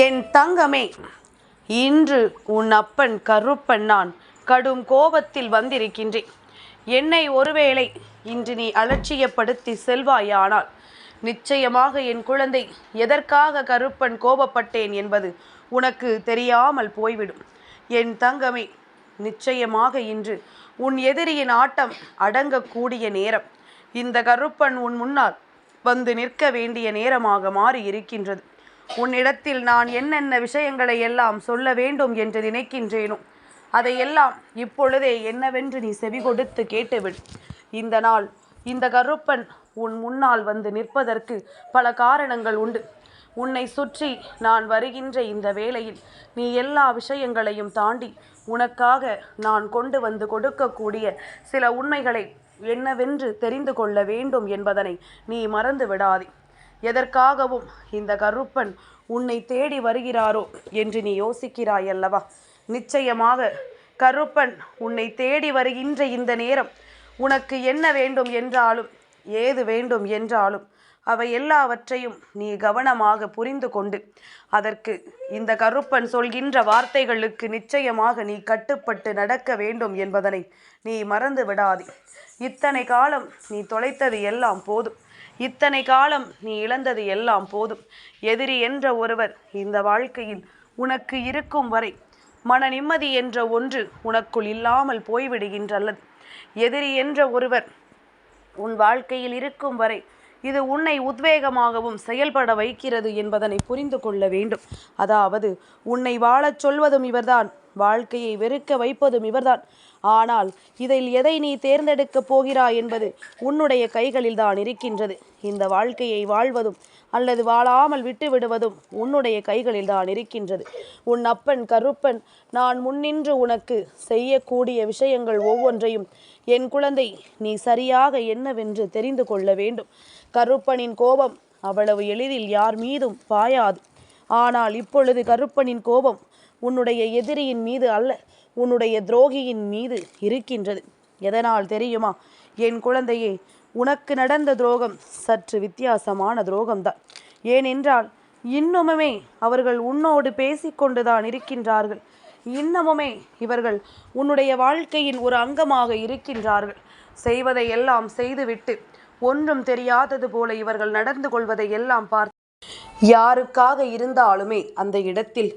என் தங்கமே இன்று உன் அப்பன் கருப்பன் நான் கடும் கோபத்தில் வந்திருக்கின்றேன். என்னை ஒருவேளை இன்று நீ அலட்சியப்படுத்தி செல்வாயானால் நிச்சயமாக என் குழந்தை எதற்காக கருப்பன் கோபப்பட்டேன் என்பது உனக்கு தெரியாமல் போய்விடும். என் தங்கமே நிச்சயமாக இன்று உன் எதிரியின் ஆட்டம் அடங்கக்கூடிய நேரம். இந்த கருப்பன் உன் முன்னால் வந்து நிற்க வேண்டிய நேரமாக மாறி இருக்கின்றது உன்னிடத்தில் நான் என்னென்ன விஷயங்களை எல்லாம் சொல்ல வேண்டும் என்று நினைக்கின்றேனோ அதையெல்லாம் இப்பொழுதே என்னவென்று நீ செவி கொடுத்து கேட்டுவிடு. இந்த நாள் இந்த கருப்பன் உன் முன்னால் வந்து நிற்பதற்கு பல காரணங்கள் உண்டு. உன்னை சுற்றி நான் வருகின்ற இந்த வேளையில் நீ எல்லா விஷயங்களையும் தாண்டி உனக்காக நான் கொண்டு வந்து கொடுக்கக்கூடிய சில உண்மைகளை என்னவென்று தெரிந்து கொள்ள வேண்டும் என்பதனை நீ மறந்து விடாதே எதற்காகவும் இந்த கருப்பன் உன்னை தேடி வருகிறாரோ என்று நீ யோசிக்கிறாய் அல்லவா நிச்சயமாக கருப்பன் உன்னை தேடி வருகின்ற இந்த நேரம் உனக்கு என்ன வேண்டும் என்றாலும் ஏது வேண்டும் என்றாலும் அவை எல்லாவற்றையும் நீ கவனமாக புரிந்து கொண்டு அதற்கு இந்த கருப்பன் சொல்கின்ற வார்த்தைகளுக்கு நிச்சயமாக நீ கட்டுப்பட்டு நடக்க வேண்டும் என்பதனை நீ மறந்து விடாதே இத்தனை காலம் நீ தொலைத்தது எல்லாம் போதும். இத்தனை காலம் நீ இழந்தது எல்லாம் போதும். எதிரி என்ற ஒருவர் இந்த வாழ்க்கையில் உனக்கு இருக்கும் வரை மன நிம்மதி என்ற ஒன்று உனக்குள் இல்லாமல் போய்விடுகின்றல்லது. எதிரி என்ற ஒருவர் உன் வாழ்க்கையில் இருக்கும் வரை இது உன்னை உத்வேகமாகவும் செயல்பட வைக்கிறது என்பதனை புரிந்து கொள்ள வேண்டும். அதாவது உன்னை வாழச் சொல்வதும் இவர்தான் வாழ்க்கையை வெறுக்க வைப்பதும் இவர்தான். ஆனால் இதில் எதை நீ தேர்ந்தெடுக்கப் போகிறாய் என்பது உன்னுடைய கைகளில் தான் இருக்கின்றது. இந்த வாழ்க்கையை வாழ்வதும் அல்லது வாழாமல் விட்டு விடுவதும் உன்னுடைய கைகளில் தான் இருக்கின்றது. உன் அப்பன் கருப்பன் நான் முன்னின்று உனக்கு செய்யக்கூடிய விஷயங்கள் ஒவ்வொன்றையும் என் குழந்தை நீ சரியாக என்னவென்று தெரிந்து கொள்ள வேண்டும். கருப்பனின் கோபம் அவ்வளவு எளிதில் யார் மீதும் பாயாது. ஆனால் இப்பொழுது கருப்பனின் கோபம் உன்னுடைய எதிரியின் மீது அல்ல. உன்னுடைய துரோகியின் மீது இருக்கின்றது. எதனால் தெரியுமா? என் குழந்தையே உனக்கு நடந்த துரோகம் சற்று வித்தியாசமான துரோகம்தான். ஏனென்றால் இன்னுமுமே அவர்கள் உன்னோடு பேசிக்கொண்டுதான் இருக்கின்றார்கள். இன்னமுமே இவர்கள் உன்னுடைய வாழ்க்கையின் ஒரு அங்கமாக இருக்கின்றார்கள். செய்வதை எல்லாம் செய்துவிட்டு ஒன்றும் தெரியாதது போல இவர்கள் நடந்து கொள்வதை எல்லாம் பார்த்து யாருக்காக இருந்தாலுமே அந்த இடத்தில்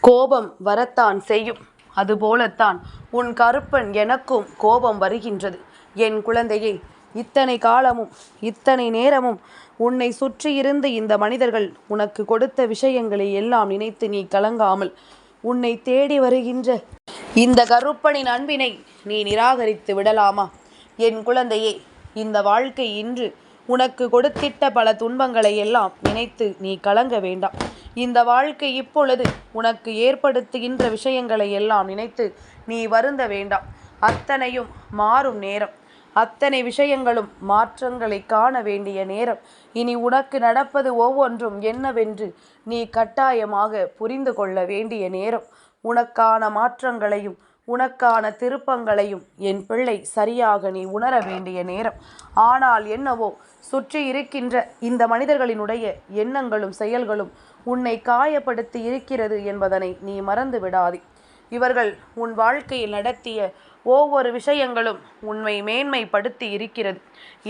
கோபம் வரத்தான் செய்யும். அதுபோலத்தான் உன் கருப்பன் எனக்கும் கோபம் வருகின்றது. என் குழந்தையே இத்தனை காலமும் இத்தனை நேரமும் உன்னை சுற்றியிருந்து இந்த மனிதர்கள் உனக்கு கொடுத்த விஷயங்களை எல்லாம் நினைத்து நீ கலங்காமல் உன்னை தேடி வருகின்ற இந்த கருப்பனின் அன்பினை நீ நிராகரித்து விடலாமா? என் குழந்தையே இந்த வாழ்க்கை இன்று உனக்கு கொடுத்திட்ட பல துன்பங்களை எல்லாம் நினைத்து நீ கலங்க வேண்டாம். இந்த வாழ்க்கை இப்பொழுது உனக்கு ஏற்படுத்துகின்ற விஷயங்களை எல்லாம் நினைத்து நீ வருந்த வேண்டாம். அத்தனையும் மாறும் நேரம். அத்தனை விஷயங்களும் மாற்றங்களை காண வேண்டிய நேரம். இனி உனக்கு நடப்பது ஒவ்வொன்றும் என்னவென்று நீ கட்டாயமாக புரிந்து கொள்ள வேண்டிய நேரம். உனக்கான மாற்றங்களையும் உனக்கான திருப்பங்களையும் என் பிள்ளை சரியாக நீ உணர வேண்டிய நேரம். ஆனால் என்னவோ சுற்றி இருக்கின்ற இந்த மனிதர்களினுடைய எண்ணங்களும் செயல்களும் உன்னை காயப்படுத்தி இருக்கிறது என்பதனை நீ மறந்து விடாதே. இவர்கள் உன் வாழ்க்கையில் நடத்திய ஒவ்வொரு விஷயங்களும் உண்மை மேன்மைப்படுத்தி இருக்கிறது.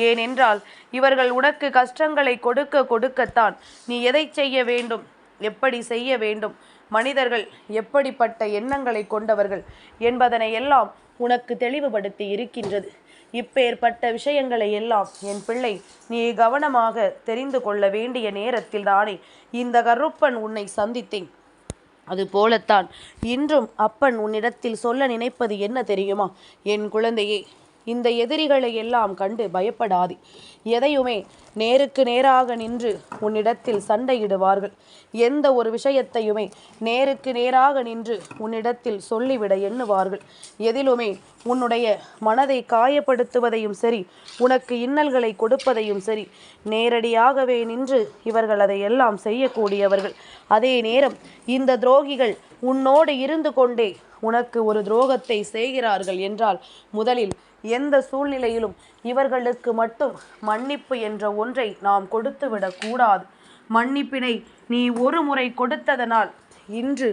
ஏனென்றால் இவர்கள் உனக்கு கஷ்டங்களை கொடுக்க கொடுக்கத்தான் நீ எதை செய்ய வேண்டும் எப்படி செய்ய வேண்டும் மனிதர்கள் எப்படிப்பட்ட எண்ணங்களை கொண்டவர்கள் என்பதனை எல்லாம் உனக்கு தெளிவுபடுத்தி இருக்கின்றது. இப்பேற்பட்ட விஷயங்களை எல்லாம் என் பிள்ளை நீ கவனமாக தெரிந்து கொள்ள வேண்டிய நேரத்தில் தானே இந்த கருப்பன் உன்னை சந்தித்தேன். அது போலத்தான் இன்றும் அப்பன் உன்னிடத்தில் சொல்ல நினைப்பது என்ன தெரியுமா? என் குழந்தையே இந்த எதிரிகளை எல்லாம் கண்டு பயப்படாது. எதையுமே நேருக்கு நேராக நின்று உன்னிடத்தில் சண்டையிடுவார்கள். எந்த ஒரு விஷயத்தையுமே நேருக்கு நேராக நின்று உன்னிடத்தில் சொல்லிவிட எண்ணுவார்கள். எதிலுமே உன்னுடைய மனதை காயப்படுத்துவதையும் சரி உனக்கு இன்னல்களை கொடுப்பதையும் சரி நேரடியாகவே நின்று இவர்கள் அதை எல்லாம் செய்யக்கூடியவர்கள். அதே நேரம் இந்த துரோகிகள் உன்னோடு இருந்து கொண்டே உனக்கு ஒரு துரோகத்தை செய்கிறார்கள் என்றால் முதலில் எந்த சூழ்நிலையிலும் இவர்களுக்கு மட்டும் மன்னிப்பு என்ற ஒன்றை நாம் கொடுத்துவிடக் கூடாது மன்னிப்பினை நீ ஒரு முறை கொடுத்ததனால் இன்று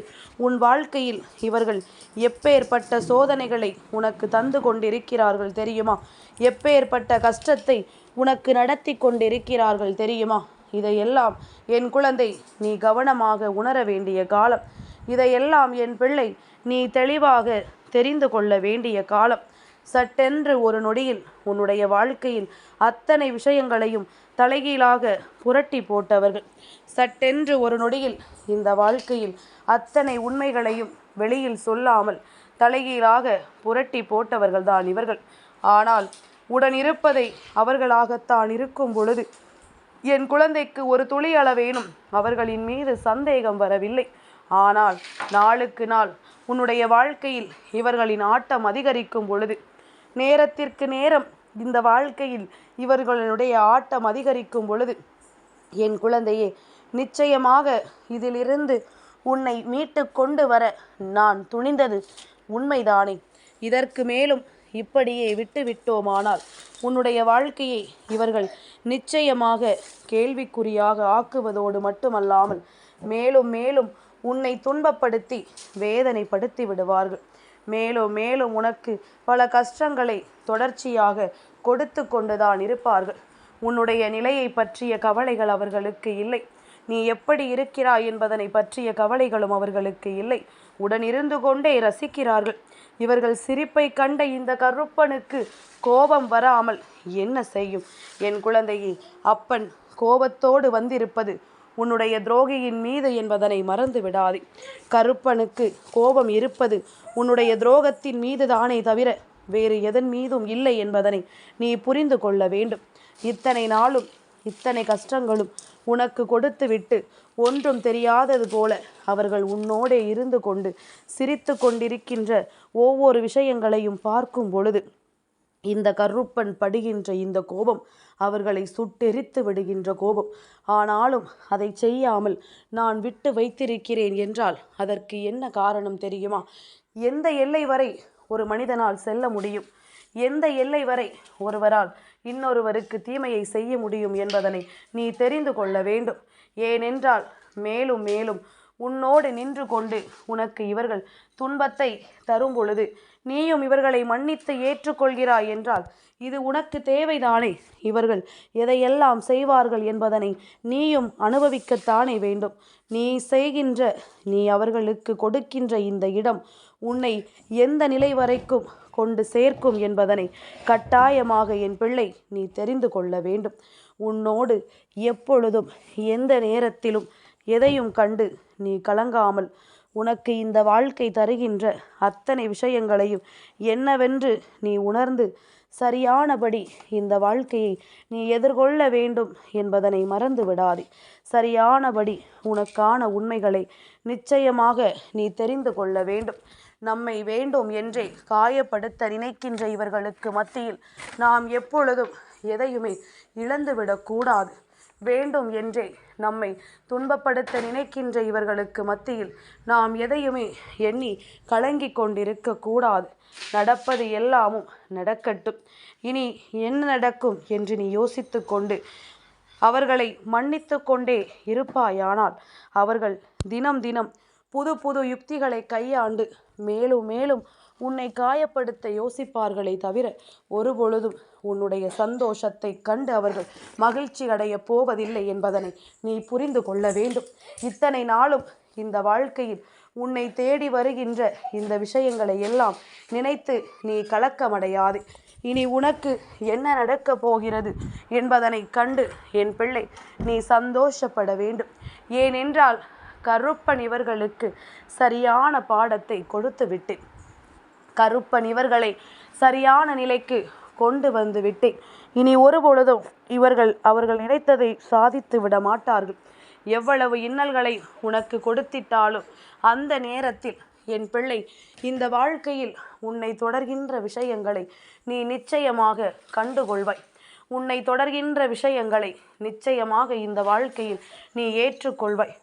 உன் வாழ்க்கையில் இவர்கள் எப்பேற்பட்ட சோதனைகளை உனக்கு தந்து கொண்டிருக்கிறார்கள் தெரியுமா? எப்பேற்பட்ட கஷ்டத்தை உனக்கு நடத்தி கொண்டிருக்கிறார்கள் தெரியுமா? இதையெல்லாம் என் குழந்தை நீ கவனமாக உணர வேண்டிய காலம். இதையெல்லாம் என் பிள்ளை நீ தெளிவாக தெரிந்து கொள்ள வேண்டிய காலம். சட்டென்று ஒரு நொடியில் உன்னுடைய வாழ்க்கையில் அத்தனை விஷயங்களையும் தலைகீழாக புரட்டி போட்டவர்கள். சட்டென்று ஒரு நொடியில் இந்த வாழ்க்கையில் அத்தனை உண்மைகளையும் வெளியில் சொல்லாமல் தலைகீழாக புரட்டி போட்டவர்கள்தான் இவர்கள். ஆனால் உடனிருப்பதை அவர்களாகத்தான் இருக்கும் பொழுது என் குழந்தைக்கு ஒரு துளி அளவேனும் அவர்களின் மீது சந்தேகம் வரவில்லை. ஆனால் நாளுக்கு நாள் உன்னுடைய வாழ்க்கையில் இவர்களின் ஆட்டம் அதிகரிக்கும் பொழுது நேரத்திற்கு நேரம் இந்த வாழ்க்கையில் இவர்களுடைய ஆட்டம் அதிகரிக்கும் பொழுது என் குழந்தையே நிச்சயமாக இதிலிருந்து உன்னை மீட்டு கொண்டு வர நான் துணிந்தது உண்மைதானே? இதற்கு மேலும் இப்படியே விட்டு விட்டோமானால் உன்னுடைய வாழ்க்கையை இவர்கள் நிச்சயமாக கேள்விக்குறியாக ஆக்குவதோடு மட்டுமல்லாமல் மேலும் மேலும் உன்னை துன்பப்படுத்தி வேதனைப்படுத்தி விடுவார்கள். மேலும் மேலும் உனக்கு பல கஷ்டங்களை தொடர்ச்சியாக கொடுத்து கொண்டுதான் இருப்பார்கள். உன்னுடைய நிலையை பற்றிய கவலைகள் அவர்களுக்கு இல்லை. நீ எப்படி இருக்கிறாய் என்பதனை பற்றிய கவலைகளும் அவர்களுக்கு இல்லை. உடனிருந்து கொண்டே ரசிக்கிறார்கள். இவர்கள் சிரிப்பை கண்ட இந்த கருப்பனுக்கு கோபம் வராமல் என்ன செய்யும்? என் குழந்தையை அப்பன் கோபத்தோடு வந்திருப்பது உன்னுடைய துரோகியின் மீது என்பதனை மறந்து விடாதே. கருப்பனுக்கு கோபம் இருப்பது உன்னுடைய துரோகத்தின் மீது தானே தவிர வேறு எதன் மீதும் இல்லை என்பதனை நீ புரிந்து கொள்ள வேண்டும். இத்தனை நாளும் இத்தனை கஷ்டங்களும் உனக்கு கொடுத்துவிட்டு ஒன்றும் தெரியாதது போல அவர்கள் உன்னோடே இருந்து கொண்டு சிரித்து கொண்டிருக்கின்ற ஒவ்வொரு விஷயங்களையும் பார்க்கும் பொழுது இந்த கருப்பன் படுகின்ற இந்த கோபம் அவர்களை சுட்டெரித்து விடுகின்ற கோபம். ஆனாலும் அதை செய்யாமல் நான் விட்டு வைத்திருக்கிறேன் என்றால் அதற்கு என்ன காரணம் தெரியுமா? எந்த எல்லை வரை ஒரு மனிதனால் செல்ல முடியும்? எந்த எல்லை வரை ஒருவரால் இன்னொருவருக்கு தீமையை செய்ய முடியும் என்பதனை நீ தெரிந்து கொள்ள வேண்டும். ஏனென்றால் மேலும் மேலும் உன்னோடு நின்று கொண்டு உனக்கு இவர்கள் துன்பத்தை தரும் பொழுது நீயும் இவர்களை மன்னித்து ஏற்றுக்கொள்கிறாய் என்றால் இது உனக்கு தேவைதானே? இவர்கள் எதையெல்லாம் செய்வார்கள் என்பதனை நீயும் அனுபவிக்கத்தானே வேண்டும். நீ செய்கின்ற நீ அவர்களுக்கு கொடுக்கின்ற இந்த இடம் உன்னை எந்த நிலை வரைக்கும் கொண்டு சேர்க்கும் என்பதனை கட்டாயமாக என் பிள்ளை நீ தெரிந்து கொள்ள வேண்டும். உன்னோடு எப்பொழுதும் எந்த நேரத்திலும் எதையும் கண்டு நீ கலங்காமல் உனக்கு இந்த வாழ்க்கை தருகின்ற அத்தனை விஷயங்களையும் என்னவென்று நீ உணர்ந்து சரியானபடி இந்த வாழ்க்கையை நீ எதிர்கொள்ள வேண்டும் என்பதனை மறந்து விடாதே சரியானபடி உனக்கான உண்மைகளை நிச்சயமாக நீ தெரிந்து கொள்ள வேண்டும். நம்மை வேண்டும் என்றே காயப்படுத்த நினைக்கின்ற இவர்களுக்கு மத்தியில் நாம் எப்பொழுதும் எதையுமே இழந்துவிடக்கூடாது வேண்டும் என்றே நம்மை துன்பப்படுத்த நினைக்கின்ற இவர்களுக்கு மத்தியில் நாம் எதையுமே எண்ணி கலங்கி கொண்டிருக்க கூடாது. நடப்பது எல்லாமும் நடக்கட்டும். இனி என்ன நடக்கும் என்று நீ யோசித்து கொண்டு அவர்களை மன்னித்து கொண்டே இருப்பாயானால் அவர்கள் தினம் தினம் புது புது யுக்திகளை கையாண்டு மேலும் மேலும் உன்னை காயப்படுத்த யோசிப்பார்களே தவிர ஒருபொழுதும் உன்னுடைய சந்தோஷத்தை கண்டு அவர்கள் மகிழ்ச்சி அடைய போவதில்லை என்பதனை நீ புரிந்து கொள்ள வேண்டும். இத்தனை நாளும் இந்த வாழ்க்கையில் உன்னை தேடி வருகின்ற இந்த விஷயங்களை எல்லாம் நினைத்து நீ கலக்கமடையாது. இனி உனக்கு என்ன நடக்கப் போகிறது என்பதனை கண்டு என் பிள்ளை நீ சந்தோஷப்பட வேண்டும். ஏனென்றால் கருப்பன் இவர்களுக்கு சரியான பாடத்தை கொடுத்து விட்டேன். கருப்பன் இவர்களை சரியான நிலைக்கு கொண்டு வந்து விட்டேன். இனி ஒருபொழுதும் இவர்கள் அவர்கள் நினைத்ததை சாதித்து விட மாட்டார்கள். எவ்வளவு இன்னல்களை உனக்கு கொடுத்திட்டாலும் அந்த நேரத்தில் என் பிள்ளை இந்த வாழ்க்கையில் உன்னை தொடர்கின்ற விஷயங்களை நீ நிச்சயமாக கண்டுகொள்வாய். உன்னை தொடர்கின்ற விஷயங்களை நிச்சயமாக இந்த வாழ்க்கையில் நீ ஏற்றுக்கொள்வாய்.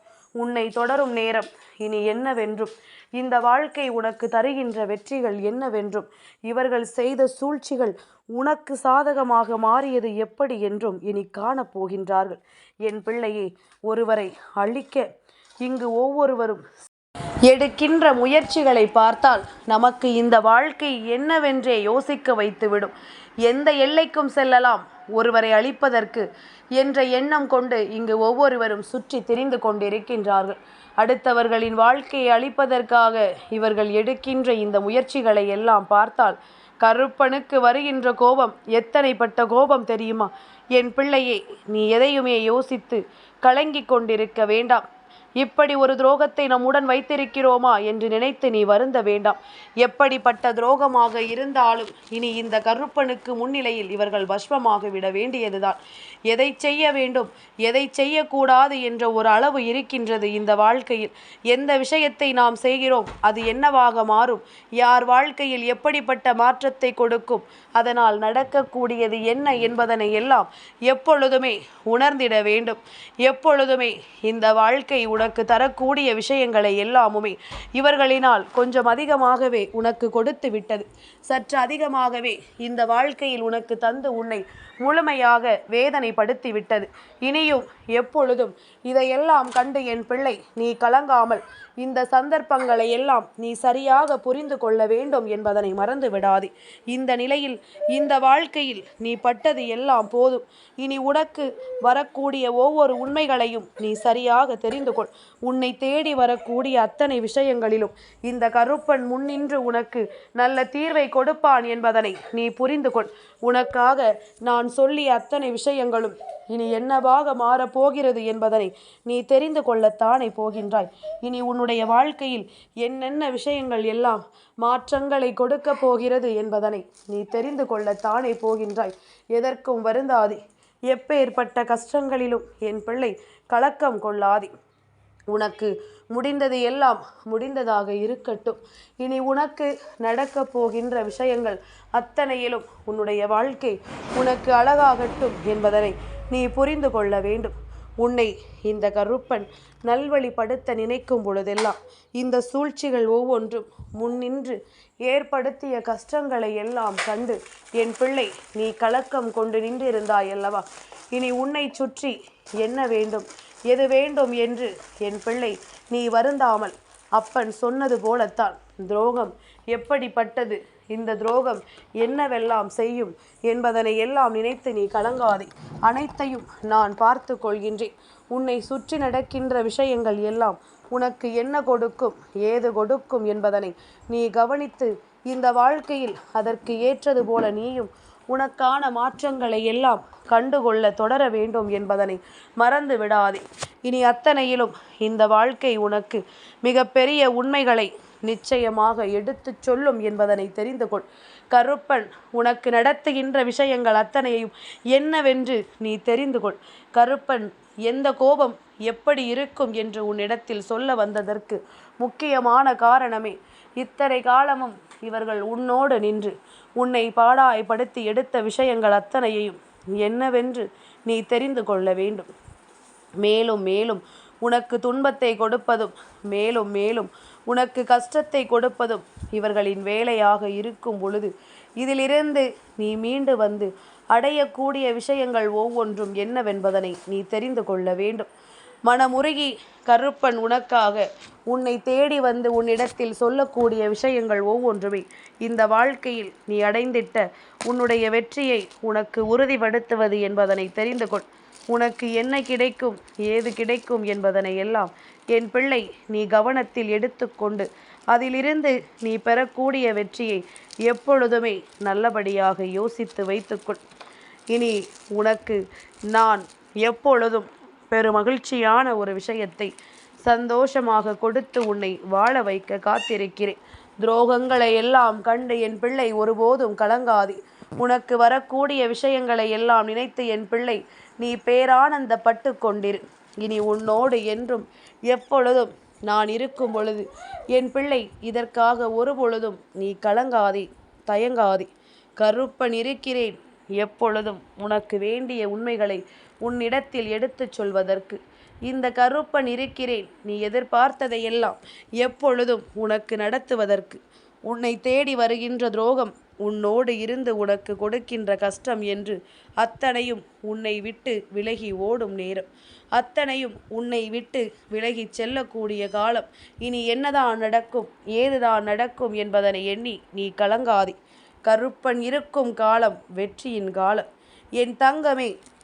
உன்னை தொடரும் நேரம். இனி என்னவென்றும்? இந்த வாழ்க்கை உனக்கு தருகின்ற வெற்றிகள் என்னவென்றும்? இவர்கள் செய்த சூழ்ச்சிகள் உனக்கு சாதகமாக மாறியது எப்படி என்றும் இனி காணப்போகின்றார்கள். என் பிள்ளையே ஒருவரை அழிக்க இங்கு ஒவ்வொருவரும் எடுக்கின்ற முயற்சிகளை பார்த்தால் நமக்கு இந்த வாழ்க்கை என்னவென்றே யோசிக்க வைத்துவிடும். எந்த எல்லைக்கும் செல்லலாம் ஒருவரை அழிப்பதற்கு என்ற எண்ணம் கொண்டு இங்கு ஒவ்வொருவரும் சுற்றி திரிந்து கொண்டிருக்கின்றார்கள். அடுத்தவர்களின் வாழ்க்கையை அழிப்பதற்காக இவர்கள் எடுக்கின்ற இந்த முயற்சிகளை எல்லாம் பார்த்தால் கருப்பனுக்கு வருகின்ற கோபம் எத்தனைப்பட்ட கோபம் தெரியுமா? என் பிள்ளையே நீ எதையுமே யோசித்து கலங்கிக் கொண்டிருக்க வேண்டாம். இப்படி ஒரு துரோகத்தை நம்முடன் வைத்திருக்கிறோமா என்று நினைத்து நீ வருந்த வேண்டாம். எப்படிப்பட்ட துரோகமாக இருந்தாலும் இனி இந்த கருப்பனுக்கு முன்னிலையில் இவர்கள் பஸ்மமாக விட வேண்டியதுதான். எதை செய்ய வேண்டும் எதை செய்யக்கூடாது என்ற ஒரு அளவு இருக்கின்றது இந்த வாழ்க்கையில். எந்த விஷயத்தை நாம் செய்கிறோம் அது என்னவாக மாறும்? யார் வாழ்க்கையில் எப்படிப்பட்ட மாற்றத்தை கொடுக்கும்? அதனால் நடக்கக்கூடியது என்ன என்பதனை எல்லாம் எப்பொழுதுமே உணர்ந்திட வேண்டும். எப்பொழுதுமே இந்த வாழ்க்கை உனக்கு தரக்கூடிய விஷயங்களை எல்லாமுமே இவர்களினால் கொஞ்சம் அதிகமாகவே உனக்கு கொடுத்து விட்டது. சற்று அதிகமாகவே இந்த வாழ்க்கையில் உனக்கு தந்து உன்னை முழுமையாக வேதனைப்படுத்தி விட்டது. இனியும் எப்பொழுதும் இதையெல்லாம் கண்டு என் பிள்ளை நீ கலங்காமல் இந்த சந்தர்ப்பங்களை எல்லாம் நீ சரியாக புரிந்து கொள்ள வேண்டும் என்பதனை மறந்து விடாதே. இந்த நிலையில் இந்த வாழ்க்கையில் நீ பட்டது எல்லாம் போதும். இனி உனக்கு வரக்கூடிய ஒவ்வொரு உண்மைகளையும் நீ சரியாக தெரிந்து கொள். உன்னை தேடி வரக்கூடிய அத்தனை விஷயங்களிலும் இந்த கருப்பன் முன்னின்று உனக்கு நல்ல தீர்வை கொடுப்பான் என்பதனை நீ புரிந்து கொள். உனக்காக நான் சொல்லிய அத்தனை விஷயங்களும் இனி என்னவாக மாறப்போகிறது என்பதனை நீ தெரிந்து கொள்ளத்தானே போகின்றாய். இனி உன்னுடைய வாழ்க்கையில் என்னென்ன விஷயங்கள் எல்லாம் மாற்றங்களை கொடுக்க போகிறது என்பதனை நீ தெரிந்து கொள்ளத்தானே போகின்றாய். எதற்கும் வருந்தாதே. எப்பேற்பட்ட கஷ்டங்களிலும் என் பிள்ளை கலக்கம் கொள்ளாதே. உனக்கு முடிந்தது எல்லாம் முடிந்ததாக இருக்கட்டும். இனி உனக்கு நடக்கப் போகின்ற விஷயங்கள் அத்தனையிலும் உன்னுடைய வாழ்க்கை உனக்கு அழகாகட்டும் என்பதனை நீ புரிந்து கொள்ள வேண்டும். உன்னை இந்த கருப்பன் நல்வழிப்படுத்த நினைக்கும் பொழுதெல்லாம் இந்த சூழ்ச்சிகள் ஒவ்வொன்றும் முன்னின்று ஏற்படுத்திய கஷ்டங்களை எல்லாம் கண்டு என் பிள்ளை நீ கலக்கம் கொண்டு நின்றிருந்தாயல்லவா இனி உன்னை சுற்றி என்ன வேண்டும்? எது வேண்டும் என்று என் பிள்ளை நீ வருந்தாமல் அப்பன் சொன்னது போலத்தான். துரோகம் எப்படிப்பட்டது? இந்த துரோகம் என்னவெல்லாம் செய்யும் என்பதனை எல்லாம் நினைத்து நீ கலங்காதே. அனைத்தையும் நான் பார்த்து கொள்கின்றேன். உன்னை சுற்றி நடக்கின்ற விஷயங்கள் எல்லாம் உனக்கு என்ன கொடுக்கும் ஏது கொடுக்கும் என்பதனை நீ கவனித்து இந்த வாழ்க்கையில் அதற்கு ஏற்றது போல நீயும் உனக்கான மாற்றங்களை எல்லாம் கண்டுகொள்ள தொடர வேண்டும் என்பதனை மறந்து விடாதே. இனி அத்தனையிலும் இந்த வாழ்க்கை உனக்கு மிகப்பெரிய உண்மைகளை நிச்சயமாக எடுத்துச் சொல்லும் என்பதனை தெரிந்து கொள். கருப்பன் உனக்கு நடத்துகின்ற விஷயங்கள் அத்தனையும் என்னவென்று நீ தெரிந்து கொள். கருப்பன் எந்த கோபம் எப்படி இருக்கும் என்று உன்னிடத்தில் சொல்ல வந்ததற்கு முக்கியமான காரணமே இத்தனை காலமும் இவர்கள் உன்னோடு நின்று உன்னை பாடாய்படுத்தி எடுத்த விஷயங்கள் அத்தனையையும் என்னவென்று நீ தெரிந்து கொள்ள வேண்டும். மேலும் மேலும் உனக்கு துன்பத்தை கொடுப்பதும் மேலும் மேலும் உனக்கு கஷ்டத்தை கொடுப்பதும் இவர்களின் வேலையாக இருக்கும் பொழுது இதிலிருந்து நீ மீண்டு வந்து அடையக்கூடிய விஷயங்கள் ஒவ்வொன்றும் என்னவென்பதனை நீ தெரிந்து கொள்ள வேண்டும். மனமுருகி கருப்பன் உனக்காக உன்னை தேடி வந்து உன்னிடத்தில் சொல்லக்கூடிய விஷயங்கள் ஒவ்வொன்றுமே இந்த வாழ்க்கையில் நீ அடைந்திட்ட உன்னுடைய வெற்றியை உனக்கு உறுதிப்படுத்துவது என்பதனை தெரிந்து கொள். உனக்கு என்ன கிடைக்கும் ஏது கிடைக்கும் என்பதனை எல்லாம் என் பிள்ளை நீ கவனத்தில் எடுத்துக்கொண்டு அதிலிருந்து நீ பெறக்கூடிய வெற்றியை எப்பொழுதுமே நல்லபடியாக யோசித்து வைத்துக்கொள். இனி உனக்கு நான் எப்பொழுதும் பெருமகிழ்ச்சியான ஒரு விஷயத்தை சந்தோஷமாக கொடுத்து உன்னை வாழ வைக்க காத்திருக்கிறேன். துரோகங்களை எல்லாம் கண்டு என் பிள்ளை ஒருபோதும் கலங்காதே. உனக்கு வரக்கூடிய விஷயங்களை எல்லாம் நினைத்து என் பிள்ளை நீ பேரானந்தப்பட்டு கொண்டிரு. இனி உன்னோடு என்றும் எப்பொழுதும் நான் இருக்கும் பொழுது என் பிள்ளை இதற்காக ஒரு பொழுதும் நீ கலங்காதே தயங்காதே. கருப்பன் இருக்கிறேன். எப்பொழுதும் உனக்கு வேண்டிய உண்மைகளை உன்னிடத்தில் எடுத்துச் சொல்வதற்கு. இந்த கருப்பன் இருக்கிறேன். நீ எதிர்பார்த்ததையெல்லாம் எப்பொழுதும் உனக்கு நடத்துவதற்கு. உன்னை தேடி வருகின்ற துரோகம் உன்னோடு இருந்து உனக்கு கொடுக்கின்ற கஷ்டம் என்று அத்தனையும் உன்னை விட்டு விலகி ஓடும் நேரம். அத்தனையும் உன்னை விட்டு விலகி செல்லக்கூடிய காலம். இனி என்னதான் நடக்கும்? ஏதுதான் நடக்கும் என்பதனை எண்ணி நீ கலங்காதே. கருப்பன் இருக்கும் காலம் வெற்றியின் காலம். என் தங்கமே